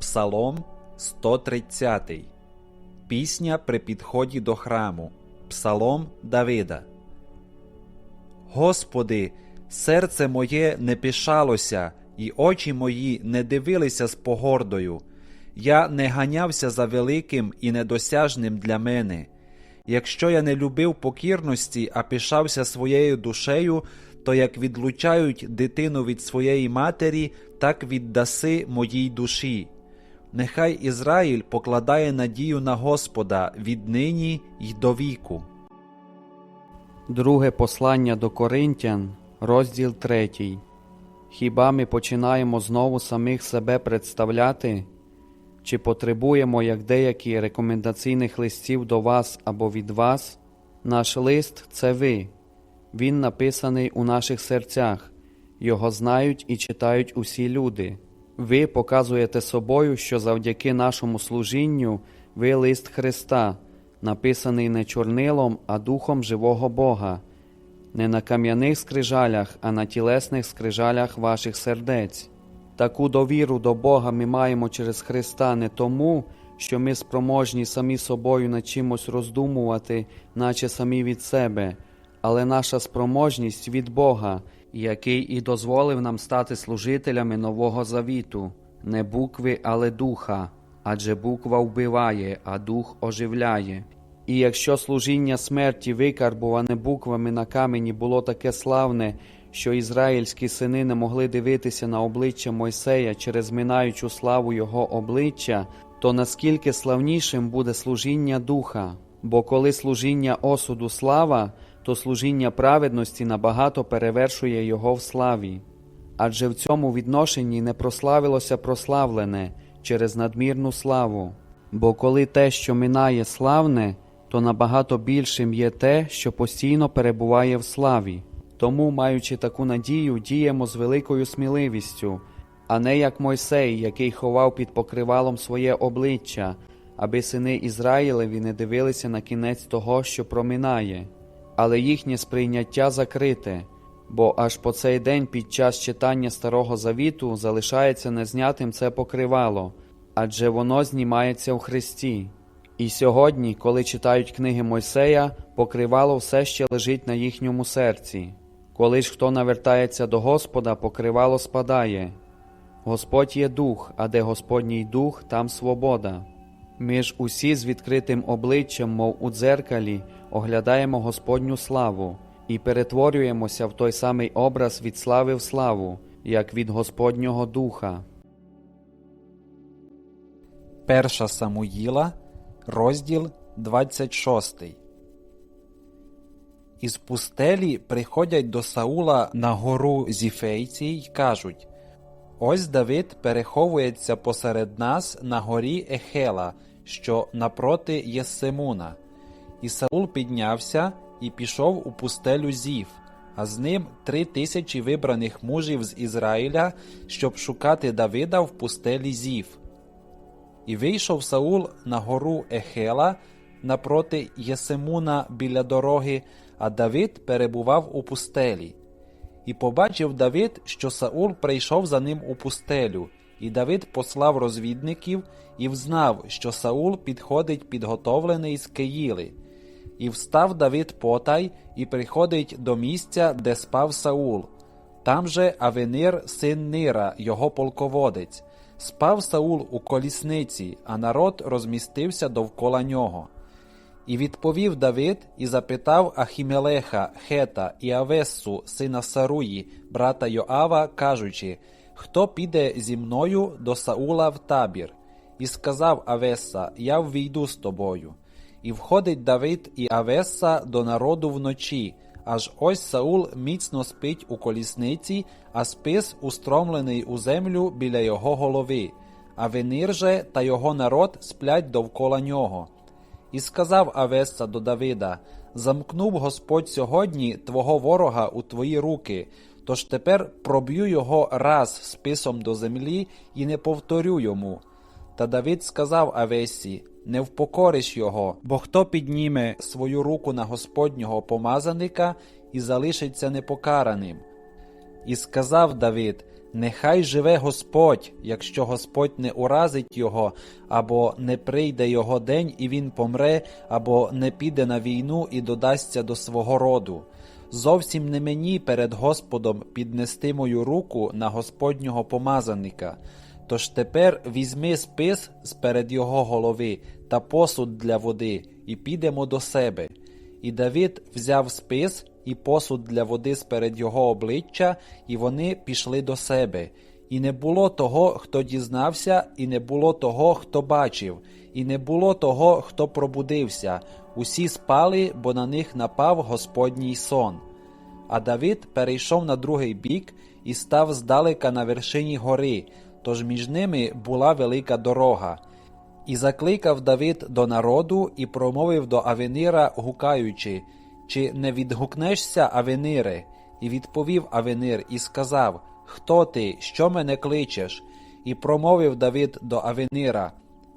Псалом 130. Пісня при підході до храму. Псалом Давида. Господи, серце моє не пишалося, і очі мої не дивилися з погордою. Я не ганявся за великим і недосяжним для мене. Якщо я не любив покірності, а пишався своєю душею, то як відлучають дитину від своєї матері, так віддаси моїй душі. Нехай Ізраїль покладає надію на Господа віднині й до віку. Друге послання до Коринтян, розділ 3. Хіба ми починаємо знову самих себе представляти? Чи потребуємо, як деякі рекомендаційних листів до вас або від вас? Наш лист це ви. Він написаний у наших серцях, його знають і читають усі люди. Ви показуєте собою, що завдяки нашому служінню ви лист Христа, написаний не чорнилом, а духом живого Бога, не на кам'яних скрижалях, а на тілесних скрижалях ваших сердець. Таку довіру до Бога ми маємо через Христа не тому, що ми спроможні самі собою над чимось роздумувати, наче самі від себе, але наша спроможність від Бога, який і дозволив нам стати служителями Нового Завіту, не букви, але духа, адже буква вбиває, а дух оживляє. І якщо служіння смерті, викарбуване буквами на камені, було таке славне, що ізраїльські сини не могли дивитися на обличчя Мойсея через минаючу славу його обличчя, то наскільки славнішим буде служіння духа? Бо коли служіння осуду слава, то служіння праведності набагато перевершує його в славі. Адже в цьому відношенні не прославилося прославлене через надмірну славу. Бо коли те, що минає славне, то набагато більшим є те, що постійно перебуває в славі. Тому, маючи таку надію, діємо з великою сміливістю, а не як Мойсей, який ховав під покривалом своє обличчя, аби сини Ізраїлеві не дивилися на кінець того, що проминає, але їхнє сприйняття закрите, бо аж по цей день під час читання Старого Завіту залишається незнятим це покривало, адже воно знімається в Христі. І сьогодні, коли читають книги Мойсея, покривало все ще лежить на їхньому серці. Коли ж хто навертається до Господа, покривало спадає. Господь є дух, а де Господній дух, там свобода. Ми ж усі з відкритим обличчям, мов у дзеркалі, оглядаємо Господню славу і перетворюємося в той самий образ від слави в славу, як від Господнього Духа. Перша Самуїла, розділ 26. Із пустелі приходять до Саула на гору Зіфейці й кажуть Ось Давид переховується посеред нас на горі Ехела, що напроти Єссемуна. І Саул піднявся і пішов у пустелю Зів, а з ним три тисячі вибраних мужів з Ізраїля, щоб шукати Давида в пустелі Зів. І вийшов Саул на гору Ехела напроти Єсемуна біля дороги, а Давид перебував у пустелі. І побачив Давид, що Саул прийшов за ним у пустелю, і Давид послав розвідників і взнав, що Саул підходить підготовлений з Киїли. І встав Давид потай і приходить до місця, де спав Саул. Там же Авенир, син Нира, його полководець. Спав Саул у колісниці, а народ розмістився довкола нього. І відповів Давид і запитав Ахімелеха, Хета і Авессу, сина Саруї, брата Йоава, кажучи, хто піде зі мною до Саула в табір? І сказав Авеса, я ввійду з тобою. І входить Давид і Авеса до народу вночі, аж ось Саул міцно спить у колісниці, а спис устромлений у землю біля його голови, а Венир же та його народ сплять довкола нього. І сказав Авеса до Давида: Замкнув Господь сьогодні твого ворога у твої руки, тож тепер проб'ю його раз списом до землі і не повторю йому. Та Давид сказав Авесі: Не впокориш його, бо хто підніме свою руку на Господнього помазаника і залишиться непокараним. І сказав Давид: Нехай живе Господь, якщо Господь не уразить його, або не прийде його день, і він помре, або не піде на війну і додасться до свого роду. Зовсім не мені перед Господом піднести мою руку на Господнього помазаника. Тож тепер візьми спис сперед його голови та посуд для води, і підемо до себе. І Давид взяв спис і посуд для води сперед його обличчя, і вони пішли до себе. І не було того, хто дізнався, і не було того, хто бачив, і не було того, хто пробудився. Усі спали, бо на них напав Господній сон. А Давид перейшов на другий бік і став здалека на вершині гори, тож між ними була велика дорога. І закликав Давид до народу і промовив до Авенира, гукаючи, чи не відгукнешся, Авенире? І відповів Авенир і сказав: Хто ти, що мене кличеш? І промовив Давид до Авенира: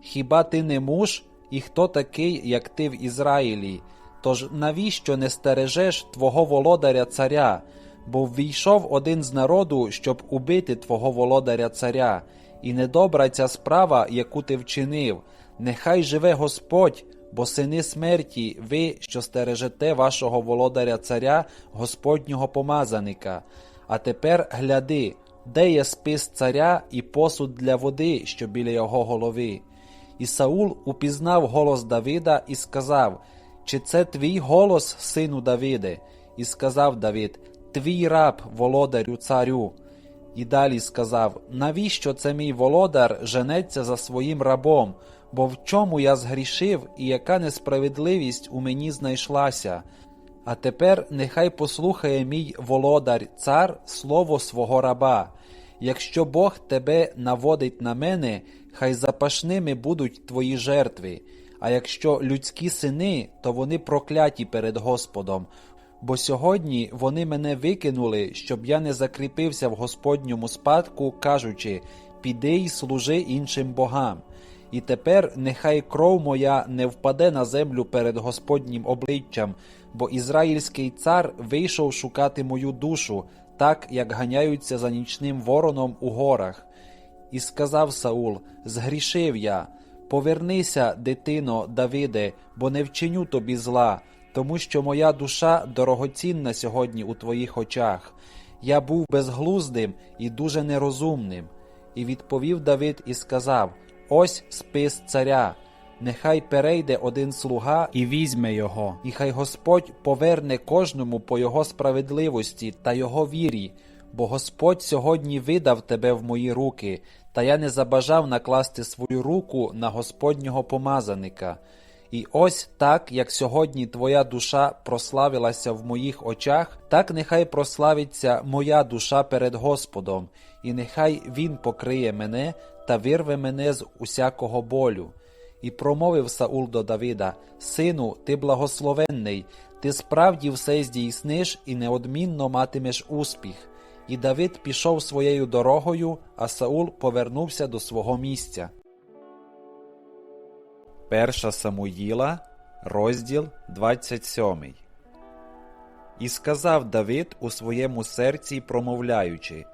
Хіба ти не муж, і хто такий, як ти в Ізраїлі? Тож навіщо не стережеш твого володаря царя? Бо ввійшов один з народу, щоб убити твого володаря царя, і недобра ця справа, яку ти вчинив. Нехай живе Господь, бо сини смерті, ви, що стережете вашого володаря царя, Господнього помазаника. А тепер гляди, де є спис царя і посуд для води, що біля його голови. І Саул упізнав голос Давида і сказав: Чи це твій голос, сину Давиде? І сказав Давид: Твій раб, володарю царю. І далі сказав: Навіщо це мій володар женеться за своїм рабом? Бо в чому я згрішив, і яка несправедливість у мені знайшлася? А тепер нехай послухає мій володар цар слово свого раба. Якщо Бог тебе наводить на мене, хай запашними будуть твої жертви. А якщо людські сини, то вони прокляті перед Господом. Бо сьогодні вони мене викинули, щоб я не закріпився в Господньому спадку, кажучи: піди й служи іншим богам. І тепер нехай кров моя не впаде на землю перед Господнім обличчям, бо ізраїльський цар вийшов шукати мою душу, так як ганяються за нічним вороном у горах. І сказав Саул: Згрішив я. Повернися, дитино, Давиде, бо не вчиню тобі зла, тому що моя душа дорогоцінна сьогодні у твоїх очах. Я був безглуздим і дуже нерозумним. І відповів Давид і сказав: Ось спис царя. Нехай перейде один слуга і візьме його, і хай Господь поверне кожному по його справедливості та його вірі, бо Господь сьогодні видав тебе в мої руки, та я не забажав накласти свою руку на Господнього помазаника. І ось так, як сьогодні твоя душа прославилася в моїх очах, так нехай прославиться моя душа перед Господом, і нехай Він покриє мене та вирве мене з усякого болю. І промовив Саул до Давида: Сину, ти благословенний, ти справді все здійсниш і неодмінно матимеш успіх. І Давид пішов своєю дорогою, а Саул повернувся до свого місця. Перша Самуїла, розділ 27. І сказав Давид у своєму серці, промовляючи: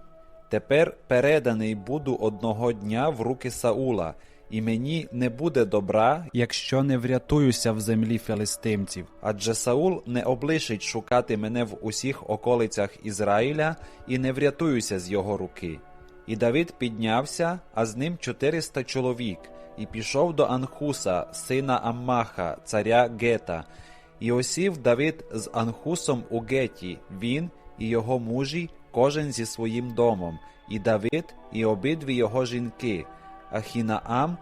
Тепер переданий буду одного дня в руки Саула, і мені не буде добра, якщо не врятуюся в землі филистимців. Адже Саул не облишить шукати мене в усіх околицях Ізраїля і не врятуюся з його руки. І Давид піднявся, а з ним 400 чоловік, і пішов до Анхуса, сина Аммаха, царя Гета. І осів Давид з Анхусом у Геті, він і його мужі, кожен зі своїм домом, і Давид, і обидві його жінки, Ахінаам,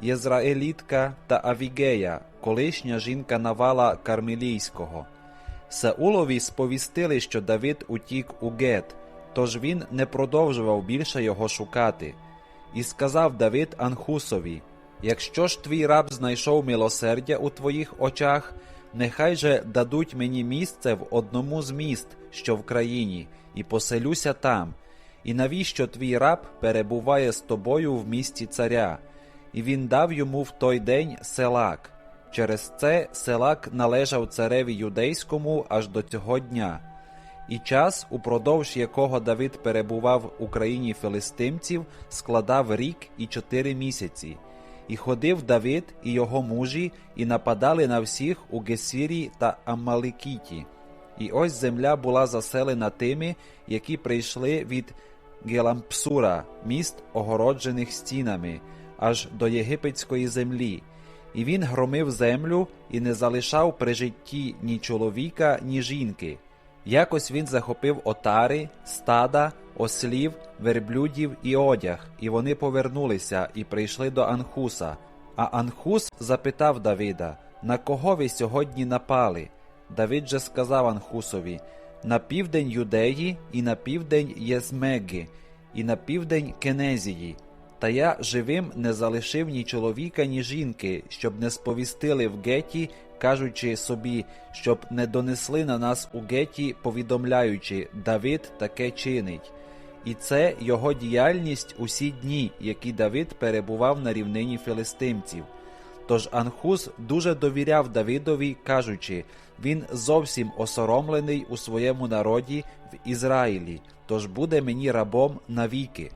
Єзраїлітка та Авігея, колишня жінка Навала Кармелійського. Саулові сповістили, що Давид утік у Гет, тож він не продовжував більше його шукати. І сказав Давид Анхусові: Якщо ж твій раб знайшов милосердя у твоїх очах, нехай же дадуть мені місце в одному з міст, що в країні, і поселюся там. І навіщо твій раб перебуває з тобою в місті царя? І він дав йому в той день селак. Через це селак належав цареві юдейському аж до цього дня. І час, упродовж якого Давид перебував у країні филистимців, складав рік і чотири місяці. І ходив Давид і його мужі, і нападали на всіх у Гесірі та Амаликіті. І ось земля була заселена тими, які прийшли від Гелампсура, міст, огороджених стінами, аж до єгипетської землі. І він громив землю і не залишав при житті ні чоловіка, ні жінки. Якось він захопив отари, стада, ослів, верблюдів і одяг, і вони повернулися і прийшли до Анхуса. А Анхус запитав Давида, на кого ви сьогодні напали? Давид же сказав Анхусові, на південь Юдеї і на південь Єзмеги, і на південь Кенезії. Та я живим не залишив ні чоловіка, ні жінки, щоб не сповістили в геті, кажучи собі, щоб не донесли на нас у геті, повідомляючи, Давид таке чинить. І це його діяльність усі дні, які Давид перебував на рівнині филистимців. Тож Анхус дуже довіряв Давидові, кажучи, він зовсім осоромлений у своєму народі в Ізраїлі, тож буде мені рабом навіки.